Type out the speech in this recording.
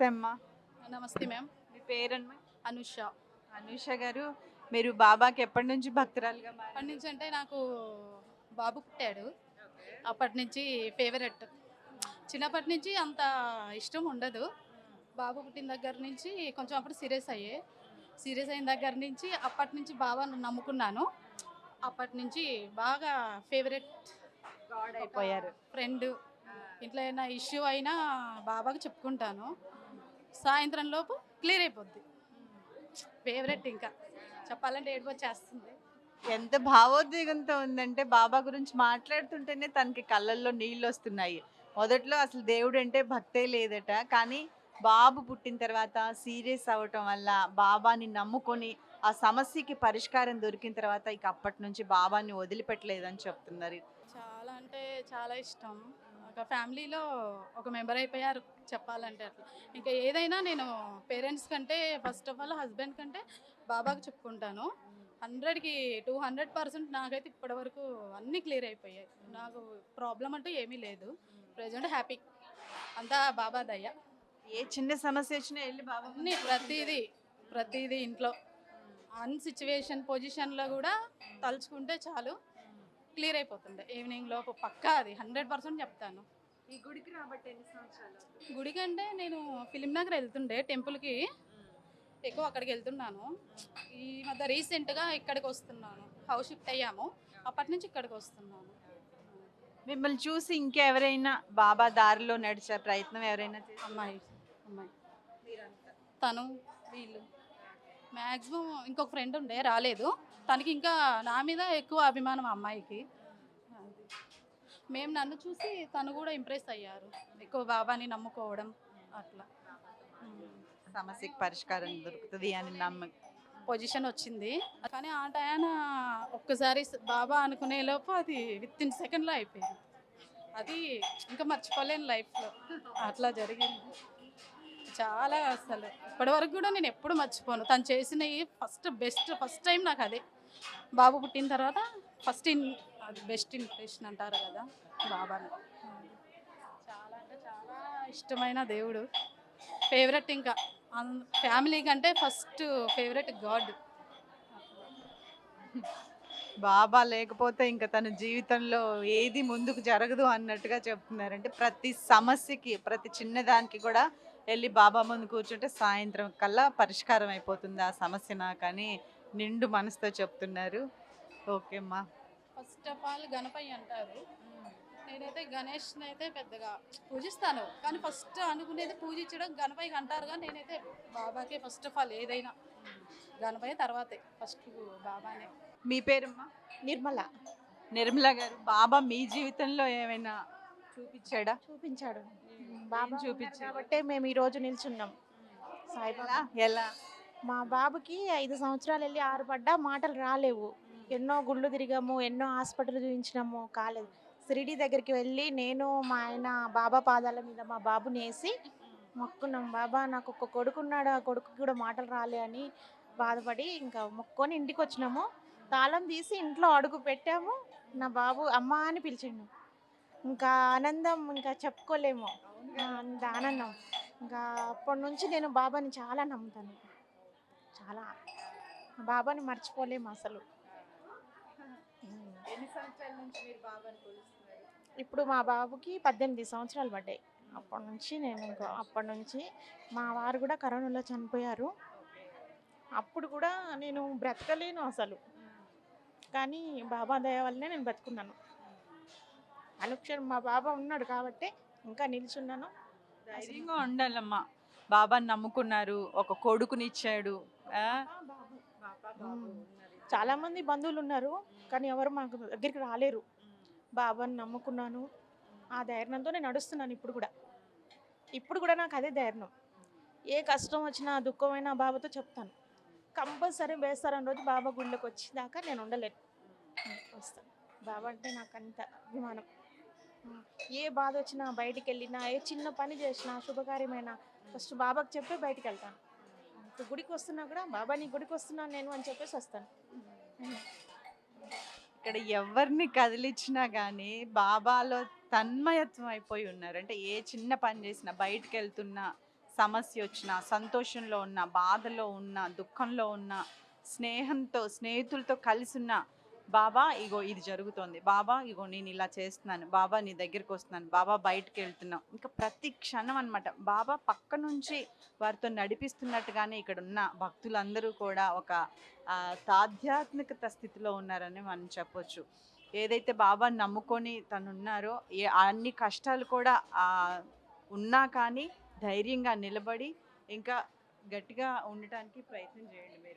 నమస్తే అమ్మా. నమస్తే మ్యామ్. మీ పేరమ్మా? అనుష. అనుష గారు మీరు బాబాకి ఎప్పటి నుంచి భక్తురాలుగా? అప్పటి నుంచి అంటే నాకు బాబు పుట్టాడు. అప్పటి నుంచి ఫేవరెట్. చిన్నప్పటి నుంచి అంత ఇష్టం ఉండదు. బాబు పుట్టిన దగ్గర నుంచి కొంచెం అప్పుడు సీరియస్ అయ్యే. సీరియస్ అయిన దగ్గర నుంచి అప్పటి నుంచి బాగా నమ్ముకున్నాను. అప్పటి నుంచి బాగా ఫేవరెట్ God అయిపోయారు. ఫ్రెండ్. ఇంట్లో ఏమైనా ఇష్యూ అయినా బాబాకి చెప్పుకుంటాను. సాయంత్రం లోపు క్లియర్ అయిపోద్ది. ఫేవరెట్ ఇంకా. చెప్పాలంటే ఏడుపు వచ్చేస్తుంది. ఎంత భావోద్వేగంతో ఉందంటే బాబా గురించి మాట్లాడుతుంటేనే తనకి కళ్ళల్లో నీళ్ళు వస్తున్నాయి. మొదట్లో అసలు దేవుడు అంటే భక్తే లేదట కానీ బాబు పుట్టిన తర్వాత సీరియస్ అవ్వటం వల్ల బాబాని నమ్ముకొని ఆ సమస్యకి పరిష్కారం దొరికిన తర్వాత ఇక అప్పటి నుంచి బాబాని వదిలిపెట్టలేదని చెప్తున్నారు. చాలా అంటే చాలా ఇష్టం. ఒక ఫ్యామిలీలో ఒక మెంబర్ అయిపోయారు చెప్పాలంటే అట్లా. ఇంకా ఏదైనా నేను పేరెంట్స్ కంటే ఫస్ట్ ఆఫ్ ఆల్ హస్బెండ్ కంటే బాబాకి చెప్పుకుంటాను. హండ్రెడ్కి టూ హండ్రెడ్ పర్సెంట్ నాకైతే ఇప్పటివరకు అన్నీ క్లియర్ అయిపోయాయి. నాకు ప్రాబ్లం అంటూ ఏమీ లేదు. Present happy. అంతా బాబా దయ్య ఏ చిన్న సమస్య వచ్చినా వెళ్ళి బాబా అన్నీ ప్రతిదీ ప్రతిదీ ఇంట్లో. అన్ సిచ్యువేషన్ పొజిషన్లో కూడా తలుచుకుంటే చాలు. క్లియర్ అయిపోతుండే. ఈవినింగ్ లోపు పక్కా అది హండ్రెడ్ పర్సెంట్ చెప్తాను. ఈ గుడికి రాబట్టి ఎన్ని సంవత్సరాలు? గుడికి అంటే నేను ఫిలిం నగర్ వెళ్తుండే టెంపుల్కి ఎక్కువ అక్కడికి వెళ్తున్నాను. ఈ మధ్య రీసెంట్గా ఇక్కడికి వస్తున్నాను. హౌస్ షిఫ్ట్ అయ్యాము. అప్పటి నుంచి ఇక్కడికి వస్తున్నాను. మిమ్మల్ని చూసి ఇంకెవరైనా బాబా దారిలో నడిచే ప్రయత్నం ఎవరైనా? అమ్మాయి అమ్మాయి. తను వీళ్ళు. మ్యాక్సిమం ఇంకొక ఫ్రెండ్ ఉండే రాలేదు. తనకి ఇంకా నా మీద ఎక్కువ అభిమానం ఆ అమ్మాయికి. మేము నన్ను చూసి తను కూడా ఇంప్రెస్ అయ్యారు. ఎక్కువ బాబాని నమ్ముకోవడం అట్లా. సమస్యకి పరిష్కారం దొరుకుతుంది అని నమ్మకం. పొజిషన్ వచ్చింది. కానీ ఆ టయాన ఒక్కసారి బాబా అనుకునే లోపు అది విత్ ఇన్ సెకండ్లో అయిపోయింది. అది ఇంకా మర్చిపోలేను లైఫ్లో అట్లా జరిగింది. చాలా అసలు. ఇప్పటివరకు కూడా నేను ఎప్పుడు మర్చిపోను. తను చేసినవి ఫస్ట్ బెస్ట్ ఫస్ట్ టైం నాకు అదే. బాబు పుట్టిన తర్వాత ఫస్ట్ ఇన్ అది బెస్ట్ ఇంప్రెషన్ అంటారు కదా బాబాని. చాలా అంటే చాలా ఇష్టమైన దేవుడు. ఫేవరెట్ ఇంకా. ఫ్యామిలీ కంటే ఫస్ట్ ఫేవరెట్ గాడ్. బాబా లేకపోతే ఇంకా తన జీవితంలో ఏది ముందుకు జరగదు అన్నట్టుగా చెప్తున్నారు అంటే ప్రతి సమస్యకి ప్రతి చిన్నదానికి కూడా వెళ్ళి బాబా ముందు కూర్చుంటే సాయంత్రం కల్లా పరిష్కారం అయిపోతుంది ఆ సమస్య నాకని నిండు మనసుతో చెప్తున్నారు. ఓకే అమ్మా ఫస్ట్ ఆఫ్ ఆల్ గణపయ్య అంటారు. నేనైతే గణేష్ అయితే పెద్దగా పూజిస్తాను. కానీ ఫస్ట్ అనుకునేది పూజించడం గణపయ్యకి అంటారు కానీ నేనైతే బాబాకే ఫస్ట్ ఆఫ్ ఆల్ ఏదైనా. గణపయ్య తర్వాతే ఫస్ట్ బాబానే. మీ పేరమ్మా? నిర్మల. నిర్మల గారు బాబా మీ జీవితంలో ఏమైనా చూపించాడా? చూపించాడు. బాబా చూపించాడు? కాబట్టి మేము ఈ రోజు నిల్చున్నాం. సాయిబాబా ఎలా? మా బాబుకి ఐదు సంవత్సరాలు వెళ్ళి ఆరు పడ్డా మాటలు రాలేవు. ఎన్నో గుళ్ళు తిరిగాము ఎన్నో హాస్పిటల్ చూపించినాము కాలేదు. షిరిడి దగ్గరికి వెళ్ళి నేను మా ఆయన బాబా పాదాల మీద మా బాబుని వేసి మొక్కున్నాం. బాబా నాకు ఒక కొడుకున్నాడు ఆ కొడుకు కూడా మాటలు రాలే అని బాధపడి ఇంకా మొక్కొని ఇంటికి వచ్చినాము తాళం తీసి ఇంట్లో అడుగు పెట్టాము. నా బాబు అమ్మ అని పిలిచిండు. ఇంకా ఆనందం ఇంకా చెప్పుకోలేము. అంత ఆనందం. ఇంకా అప్పటి నుంచి నేను బాబాని చాలా నమ్ముతాను. చాలా బాబాని మర్చిపోలేము అసలు. ఎన్ని సంవత్సరాల నుంచి మీరు బాబాని కొలుస్తున్నారు ఇప్పుడు మా బాబుకి పద్దెనిమిది సంవత్సరాలు పడ్డాయి. అప్పటి నుంచి నేను ఇంకా అప్పటి నుంచి మా వారు కూడా కరోనాలో చనిపోయారు. అప్పుడు కూడా నేను బ్రతకలేను అసలు. కానీ బాబా దయ వల్లనే నేను బతుకున్నాను. అనుక్షణం మా బాబా ఉన్నాడు కాబట్టి ఇంకా నిల్చున్నాను. ధైర్యంగా ఉండాలమ్మా. బాబాని నమ్ముకున్నారు ఒక కొడుకునిచ్చాడు. చాలా మంది బంధువులు ఉన్నారు కానీ ఎవరు మాకు దగ్గరికి రాలేరు. బాబాని నమ్ముకున్నాను. ఆ ధైర్యంతో నేను నడుస్తున్నాను ఇప్పుడు కూడా. ఇప్పుడు కూడా నాకు అదే ధైర్యం. ఏ కష్టం వచ్చినా దుఃఖమైనా బాబాతో చెప్తాను. కంపల్సరీ వేస్తారని రోజు బాబా గుళ్ళకి వచ్చేదాకా నేను ఉండలేను. వస్తాను. బాబా అంటే నాకు అంత అభిమానం. ఏ బాధ వచ్చినా బయటికి వెళ్ళినా ఏ చిన్న పని చేసినా శుభకార్యమైనా ఫస్ట్ బాబాకి చెప్పి బయటికి వెళ్తాను ఇప్పుడు గుడికి వస్తున్నా కూడా బాబా నీ గుడికి వస్తున్నాను నేను అని చెప్పేసి వస్తాను. ఇక్కడ ఎవరిని కదిలించినా కానీ బాబాలో తన్మయత్వం అయిపోయి ఉన్నారు. అంటే ఏ చిన్న పని చేసినా బయటికి వెళ్తున్నా సమస్య వచ్చినా సంతోషంలో ఉన్న బాధలో ఉన్న దుఃఖంలో ఉన్న స్నేహంతో స్నేహితులతో కలిసి ఉన్న బాబా ఇగో ఇది జరుగుతోంది. బాబా ఇగో నేను ఇలా చేస్తున్నాను. బాబా నీ దగ్గరికి వస్తున్నాను. బాబా బయటకు వెళ్తున్నాం ఇంకా ప్రతి క్షణం అనమాట బాబా పక్క నుంచి వారితో నడిపిస్తున్నట్టుగానే ఇక్కడ ఉన్న భక్తులందరూ కూడా ఒక ఆ, తాధ్యాత్మికత స్థితిలో ఉన్నారని మనం చెప్పొచ్చు. ఏదైతే బాబా నమ్ముకొని తను ఉన్నారో ఏ అన్ని కష్టాలు కూడా ఉన్నా కానీ ధైర్యంగా నిలబడి ఇంకా గట్టిగా ఉండటానికి ప్రయత్నం చేయండి.